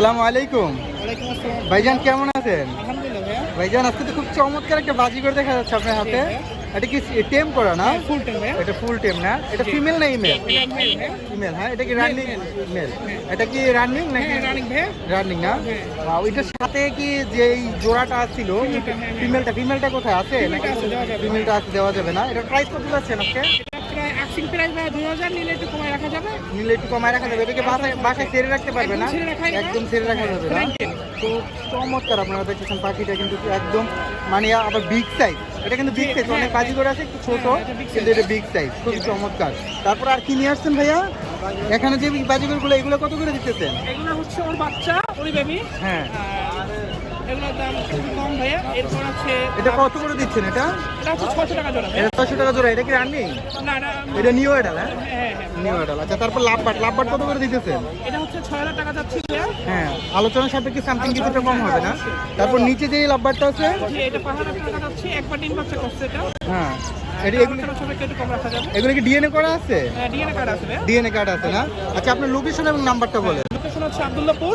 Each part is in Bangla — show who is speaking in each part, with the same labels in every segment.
Speaker 1: আসসালামু আলাইকুম। ভাইজান কেমন আছেন? ভাইজান আজকে তো খুব চমৎকার একটা বাজিগর দেখা যাচ্ছে আপনার হাতে। এটা কি টেম করা না?
Speaker 2: ফুল টাইম
Speaker 1: এটা ফুল টেম না? এটা ফিমেল না ইমেল? হ্যাঁ এটা কি রানিং মেল এটা কি রানিং নাকি?
Speaker 2: হ্যাঁ রানিং
Speaker 1: রানিং না?
Speaker 2: হ্যাঁ।
Speaker 1: Wow, এটার সাথে কি যে জোড়াটা ছিল
Speaker 2: ফিমেলটা, হ্যাঁ, হ্যাঁ।
Speaker 1: ফিমেলটা কোথায় আছে?
Speaker 2: ফিমেলটা দেওয়া যাবে।
Speaker 1: ফিমেলটা আছে দেওয়া যাবে না। এটা প্রাইস কত যাচ্ছে আজকে?
Speaker 2: এটা প্রাইস ভাইয়া দুই হাজার নিলে একটু কমায় রাখা যাবে।
Speaker 1: নিলে একটু কমায় রাখা যাবে। এটাকে বাসায় বাসায় ছেড়ে রাখতে পারবে না?
Speaker 2: একদম ছেড়ে রাখা যাবে।
Speaker 1: না? তো চমৎকার আপনারা দেখতেছেন পাখিটা কিন্তু একদম মানে আবার বিগ সাইজ এটা কিন্তু বিগ সাইজ অনেক বাজি করে আছে একটু ছোট
Speaker 2: হ্যাঁ,
Speaker 1: কিন্তু এটা বিগ সাইজ খুবই চমৎকার। তারপর আর কি নিয়ে আসছেন ভাইয়া? এখানে যে বাজিগুলো এগুলো কত করে দিতেছেন?
Speaker 2: এগুলো হচ্ছে ওর বাচ্চা ওরই বেবি
Speaker 1: হ্যাঁ।
Speaker 2: এগুলোর দাম খুবই কম ভাইয়া। এরপর হচ্ছে
Speaker 1: এটা কত করে দিচ্ছেন এটা?
Speaker 2: এটা হচ্ছে ছশো টাকা জোড়া
Speaker 1: এটা ছশো টাকা জোড়া এটা কি রানিং?
Speaker 2: না এটা
Speaker 1: এটা নিউ এডাল হ্যাঁ?
Speaker 2: হ্যাঁ হ্যাঁ
Speaker 1: নিউ এডাল আচ্ছা তারপর লাভবাট লাভবাট কত করে দিতেছেন?
Speaker 2: এটা হচ্ছে ছয় হাজার টাকা যাচ্ছে ভাইয়া।
Speaker 1: হ্যাঁ আলোচনা সাপেক্ষে সামথিং কিছুটা কম হবে না? তারপর নিচে যে লাভবারটা আছে?
Speaker 2: এটা পাঁচ হাজার টাকা যাচ্ছে একবার ডিম বাচ্চা করছে এটা।
Speaker 1: হ্যাঁ এগুলো কি ডিএনএ করা আছে?
Speaker 2: ডিএনএ কার্ড আছে
Speaker 1: না? আচ্ছা আপনার লোকেশন এবং নাম্বারটা বলেন।
Speaker 2: লোকেশন হচ্ছে আবদুল্লাপুর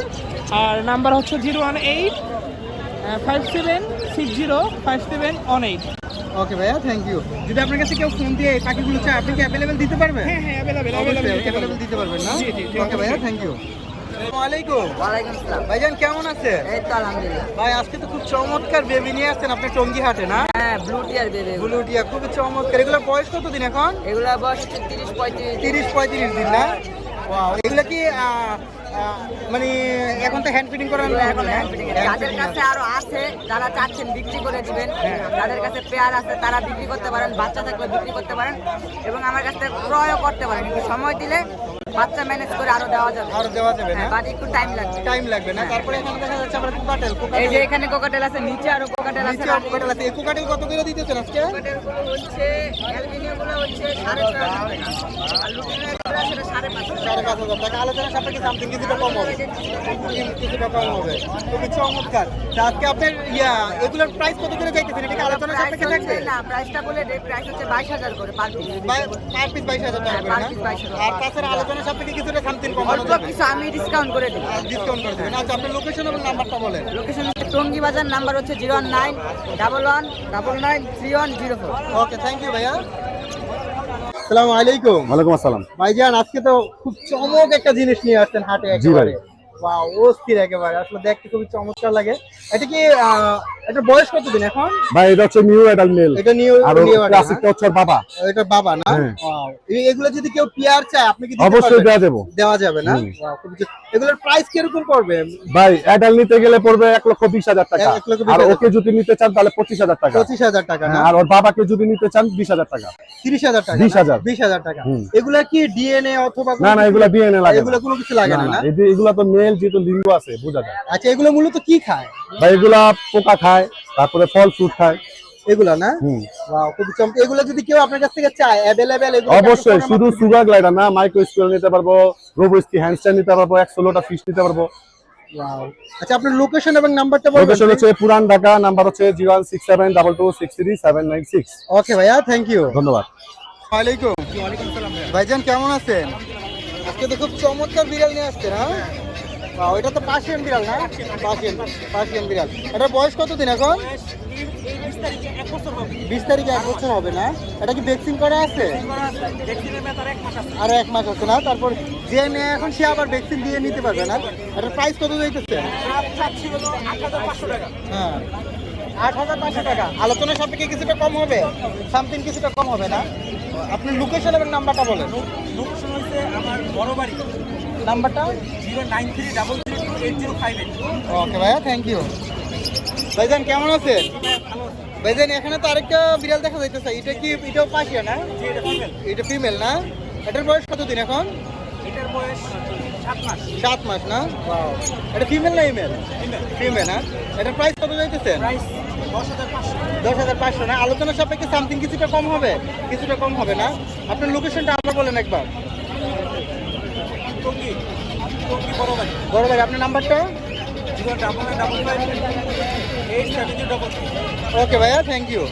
Speaker 2: আর নাম্বার হচ্ছে zero one eight five seven six zero five seven one eight
Speaker 1: okay ভাইয়া থ্যাংক ইউ যদি আপনার কাছে কেউ ফোন দিয়ে এই পাখিগুলো চায় আপনি কি অ্যাভেলেবেল দিতে পারবেন?
Speaker 2: হ্যাঁ হ্যাঁ অ্যাভেলেবেল অ্যাভেলেবেল
Speaker 1: অ্যাভেলেবেল দিতে পারবেন না?
Speaker 2: জি, জি, জি,
Speaker 1: ওকে ভাইয়া থ্যাংক ইউ ভাইজান কেমন আছে
Speaker 3: এই তো আলহামদুলিল্লাহ।
Speaker 1: ভাই আজকে তো খুব চমৎকার বেবি নিয়ে আসছেন আপনি টঙ্গি হাটে না?
Speaker 3: হ্যাঁ ব্লু টিয়ার বেবি
Speaker 1: বুলুটিয়া খুবই চমৎকার। এগুলো বয়স কত দিন এখন?
Speaker 3: এগুলা বয়স তিরিশ পঁয়ত্রিশ
Speaker 1: তিরিশ পঁয়ত্রিশ দিন না? এগুলো কি মানে এখন তো হ্যান্ড ফিটিং করানো
Speaker 3: এখন যাদের কাছে আরও আছে যারা চাচ্ছেন বিক্রি করে দিবেন যাদের কাছে পেয়ার আছে তারা বিক্রি করতে পারেন বাচ্চা থাকলে বিক্রি করতে পারেন এবং আমার কাছ থেকে ক্রয়ও করতে পারেন। কিন্তু সময় দিলে বাচ্চা ম্যানেজ করে আরও দেওয়া যাবে।
Speaker 1: আর দেওয়া যাবে না?
Speaker 3: হ্যাঁ বাট একটু টাইম লাগবে।
Speaker 1: টাইম লাগবে না? তারপরে এখানে দেখা যাচ্ছে আমরা কোকাটেল
Speaker 3: এই যে এখানে কোকাটেল আছে নিচে আরও কোকাটেল আছে
Speaker 1: নিচে কোকাটেল আছে। কোকাটেল কত করে দিতেছেন আজকে?
Speaker 3: কোকাটেলগুলো হচ্ছে অ্যালুমিনিয়ামগুলো হচ্ছে সাড়ে ছয় হাজার টাকা। আর লুটিনের সাড়ে পাঁচ হাজার।
Speaker 1: টাকা। আলোচনা সাপেক্ষে সামথিং কিছুটা কম হবে। কিছুটা কম হবে। খুবই চমৎকার। আজকে আপনার ইয়া এগুলোর প্রাইস কত করে যাইতেছেন এটা কি আলোচনা
Speaker 3: প্রাইস
Speaker 1: সাপেক্ষে থাকবে?
Speaker 3: না প্রাইসটা বলে প্রাইস হচ্ছে বাইশ হাজার করে পার পিস
Speaker 1: পার পিস বাইশ হাজার টাকা
Speaker 3: হ্যাঁ,
Speaker 1: করে
Speaker 3: per piece 22,000
Speaker 1: না আর তাছাড়া আলোচনা সাপেক্ষে কিছুটা সামথিং কমানো
Speaker 3: অল্প কিছু আমি ডিসকাউন্ট করে
Speaker 1: ডিসকাউন্ট করে দেবেন। আচ্ছা আপনার লোকেশন এবং নাম্বারটা বলেন।
Speaker 3: লোকেশন হচ্ছে টঙ্গি বাজার নাম্বার হচ্ছে zero one nine double one double nine three one zero four
Speaker 1: okay thank you ভাইয়া। আসসালামু আলাইকুম।
Speaker 4: ওয়ালাইকুম আসসালাম।
Speaker 1: ভাইজান আজকে তো খুব চমক একটা জিনিস নিয়ে আসছেন হাটে একেবারে। ওয়াও অস্থির একেবারে। আসলে দেখতে খুবই চমৎকার লাগে। এটা কি এটা বয়স কতদিন এখন?
Speaker 4: ভাই এটা হচ্ছে নিউ অ্যাডাল মেল
Speaker 1: এটা নিউ
Speaker 4: আর ক্লাসিকটা হচ্ছে বাবা।
Speaker 1: এটা বাবা না। এগুলো যদি কেউ পিয়ার চায় আপনি কি দিতে
Speaker 4: অবশ্যই দেওয়া যাব।
Speaker 1: দেওয়া যাবে না?
Speaker 4: হুম।
Speaker 1: Wow, খুবই চমৎকার। এগুলোর প্রাইস কীরকম পড়বে?
Speaker 4: ভাই অ্যাডাল নিতে গেলে পড়বে এক লক্ষ বিশ হাজার টাকা।
Speaker 1: এক লক্ষ বিশ
Speaker 4: আর ওকে যদি নিতে চান তাহলে পঁচিশ হাজার টাকা।
Speaker 1: পঁচিশ হাজার টাকা না?
Speaker 4: আর ওর বাবাকে যদি নিতে চান বিশ হাজার টাকা।
Speaker 1: তিরিশ হাজার টাকা
Speaker 4: 20,000
Speaker 1: বিশ হাজার টাকা। এগুলা কি ডিএনএ অথবা
Speaker 4: না না এগুলা ডিএনএ লাগে
Speaker 1: এগুলো কোনো কিছু লাগে না
Speaker 4: এগুলো তো মেল যেহেতু লিঙ্গ আছে বোঝা যায়।
Speaker 1: আচ্ছা এগুলো মূলত কি খায়?
Speaker 4: ভাই এগুলা পোকা খায় তারপরে ফল ফ্রুট খায়।
Speaker 1: এগুলা না?
Speaker 4: হুম।
Speaker 1: Wow, চমৎকার। এগুলো যদি কেউ আপনার কাছ থেকে চায় অ্যাভেলেবেল
Speaker 4: অবশ্যই শুধু সুগার গ্লাইডার না মাইক্রো স্কুল নিতে পারব রোবোস্কি হ্যান্ডস্ট্যান্ড নিতে পারব এক ষোলোটা ফিশ নিতে পারব।
Speaker 1: আচ্ছা আপনার লোকেশন এবং নাম্বারটা
Speaker 4: লোকেশন হচ্ছে পুরান ঢাকা নাম্বার হচ্ছে
Speaker 1: ওকে ভাইয়া থ্যাংক ইউ
Speaker 4: ধন্যবাদ।
Speaker 1: ভাইজান কেমন আছেন? আজকে তো খুব চমৎকার বিড়াল নিয়ে আসছেন হ্যাঁ? Wow, এটা তো পার্সিয়ান বিড়াল না? পার্সিয়ান পার্সিয়ান বিড়াল। এটা বয়স কতদিন এখন? বিশ তারিখে এক বছর হবে না? এটা কি ভ্যাকসিন করা আছে? আর এক মাস আছে না? তারপর যে মেয়ে এখন সে আবার ভ্যাকসিন দিয়ে নিতে পারবে না? এটার প্রাইস কত যাইতেছে? হ্যাঁ। আট হাজার পাঁচশো টাকা। আলোচনা সাপেক্ষে কিছুটা কম হবে? সামথিং কিছুটা কম হবে না? আপনি লোকেশন এবং নাম্বারটা বলেন।
Speaker 2: লোকেশন হচ্ছে আমার বড় বাড়ি।
Speaker 1: নাম্বারটা?
Speaker 2: Zero nine three double three two eight zero five eight.
Speaker 1: Okay ভাইয়া থ্যাংক ইউ ভাইজান কেমন আছেন? ভাইজান এখানে তো আরেকটা বিড়াল দেখা যাইতেছে। এটা কি এটাও পাশিয়া না? এটা ফিমেল না? এটার বয়স কতদিন এখন?
Speaker 2: এটার বয়স সাত মাস।
Speaker 1: না? এটা ফিমেল না ইমেল ফিমেল না? এটার প্রাইস কত যাইতেছেন
Speaker 2: দশ হাজার পাঁচশো।
Speaker 1: না? আলোচনা সাপেক্ষে সামথিং কিছুটা কম হবে। কিছুটা কম হবে না? আপনার লোকেশনটা আমরা বলেন একবার।
Speaker 2: বড়
Speaker 1: ভাই। আপনার নাম্বারটা? ওকে ভাইয়া থ্যাংক ইউ